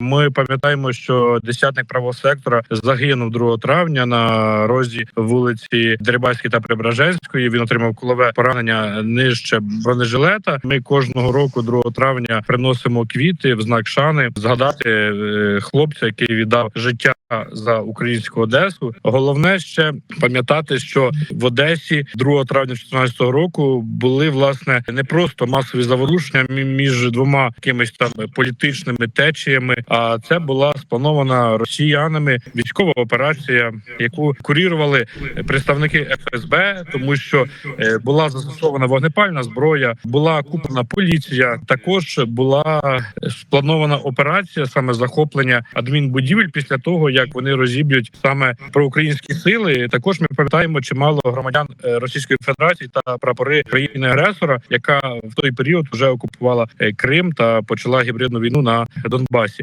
Ми пам'ятаємо, що десятник правого сектора загинув 2 травня на розі вулиці Дерибаської та Прибраженської. Він отримав кулове поранення нижче бронежилета. Ми кожного року, 2 травня, приносимо квіти в знак шани, згадати е, хлопця, який віддав життя за українську Одесу. Головне ще пам'ятати, що в Одесі 2 травня 2014 року були власне не просто масові заворушення між двома якимись там політичними течіями, а це була спланована росіянами військова операція, яку курірували представники ФСБ, тому що е, була застосована вогнепальна зброя, була куплена поліція. Також була е, спланована операція саме захоплення адмінбудівель після того, як вони розіб'ють саме проукраїнські сили. Також ми пам'ятаємо чимало громадян е, Російської Федерації та прапори країни агресора, яка в той період вже окупувала е, Крим та почала гібридну війну на Донбасі.